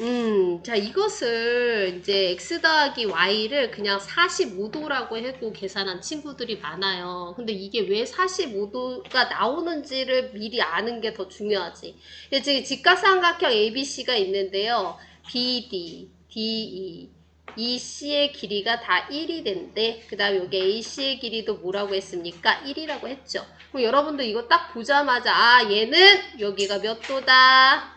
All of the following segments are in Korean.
음, 자, 이것을 이제 x 더하기 y를 그냥 45도라고 해도 계산한 친구들이 많아요. 근데 이게 왜 45도가 나오는지를 미리 아는 게 더 중요하지. 지금 직각삼각형 ABC가 있는데요. BD, DE, EC의 길이가 다 1이 된대. 그 다음 여기 AC의 길이도 뭐라고 했습니까? 1이라고 했죠. 그럼 여러분들 이거 딱 보자마자 아 얘는 여기가 몇 도다?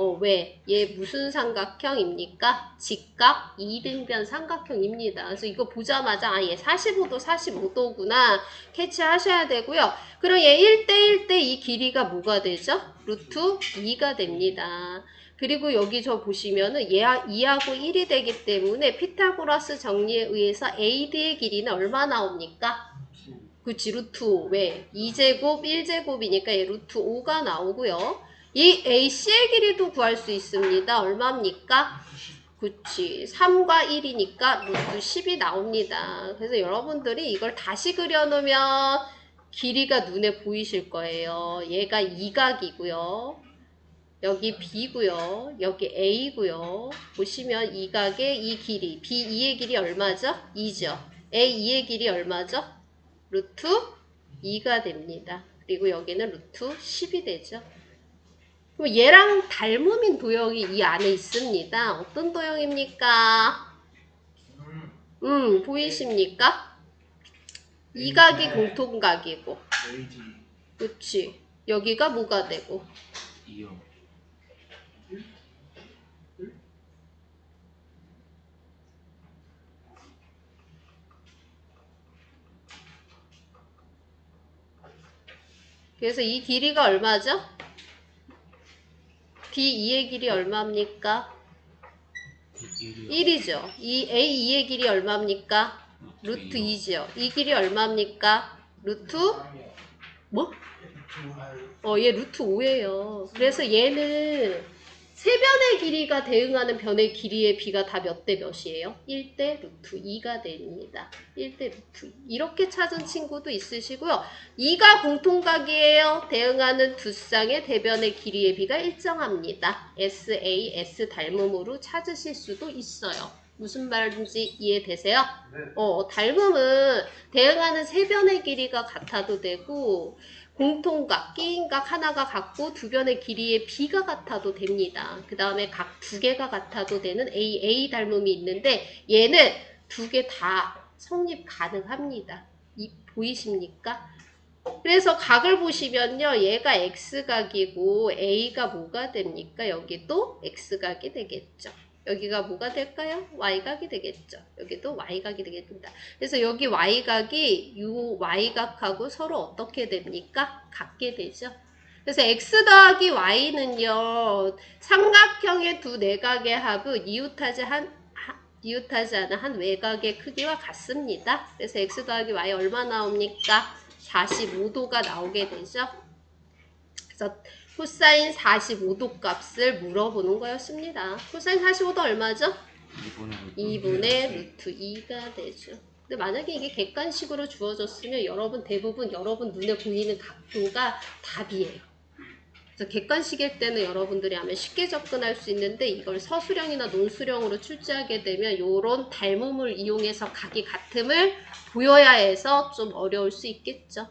어, 왜? 얘 무슨 삼각형입니까? 직각 이등변 삼각형입니다. 그래서 이거 보자마자 아, 얘 45도, 45도구나 캐치하셔야 되고요. 그럼 얘 1대 1 대 이 길이가 뭐가 되죠? 루트 2가 됩니다. 그리고 여기 저 보시면은 얘 2하고 1이 되기 때문에 피타고라스 정리에 의해서 AD의 길이는 얼마 나옵니까? 그치 루트 5. 왜? 2제곱 1제곱이니까 얘 루트 5가 나오고요. 이 AC의 길이도 구할 수 있습니다. 얼마입니까? 그치. 3과 1이니까 루트 10이 나옵니다. 그래서 여러분들이 이걸 다시 그려놓으면 길이가 눈에 보이실 거예요. 얘가 2각이고요. 여기 B고요. 여기 A고요. 보시면 이 각의 이 길이 B2의 길이 얼마죠? 2죠. A2의 길이 얼마죠? 루트 2가 됩니다. 그리고 여기는 루트 10이 되죠. 그럼 얘랑 닮음인 도형이 이 안에 있습니다. 어떤 도형입니까? 음, 보이십니까? 이 각이 공통각이고, 그치? 여기가 뭐가 되고. 그래서 이 길이가 얼마죠? D2의 길이 얼마입니까? 일이요. 1이죠. 이 A2의 길이 얼마입니까? 루트 2죠. 이 길이 얼마입니까? 루트 뭐? 어, 얘 루트 5예요. 그래서 얘는 세 변의 길이가 대응하는 변의 길이의 비가 다 몇 대 몇이에요? 1대 루트 2가 됩니다. 1대 루트 2. 이렇게 찾은 친구도 있으시고요. 2가 공통각이에요. 대응하는 두 쌍의 대변의 길이의 비가 일정합니다. SA, S 닮음으로 찾으실 수도 있어요. 무슨 말인지 이해되세요? 어, 닮음은 대응하는 세 변의 길이가 같아도 되고 공통각, 끼인각 하나가 같고 두 변의 길이의 비가 같아도 됩니다. 그 다음에 각 두 개가 같아도 되는 A, A 닮음이 있는데 얘는 두 개 다 성립 가능합니다. 이, 보이십니까? 그래서 각을 보시면요. 얘가 X각이고 A가 뭐가 됩니까? 여기도 X각이 되겠죠. 여기가 뭐가 될까요? Y각이 되겠죠. 여기도 Y각이 되겠습니다. 그래서 여기 Y각이 이 Y각하고 서로 어떻게 됩니까? 같게 되죠. 그래서 X 더하기 Y는요, 삼각형의 두 내각의 합은 이웃하지 한, 하- 이웃하지 않은 한 외곽의 크기와 같습니다. 그래서 X 더하기 Y 얼마 나옵니까? 45도가 나오게 되죠. 그래서 코사인 45도 값을 물어보는 거였습니다. 코사인 45도 얼마죠? 2분의 2분의 루트 2가 되죠. 근데 만약에 이게 객관식으로 주어졌으면 여러분 대부분 여러분 눈에 보이는 각도가 답이에요. 그래서 객관식일 때는 여러분들이 하면 쉽게 접근할 수 있는데 이걸 서술형이나 논술형으로 출제하게 되면 이런 닮음을 이용해서 각이 같음을 보여야 해서 좀 어려울 수 있겠죠.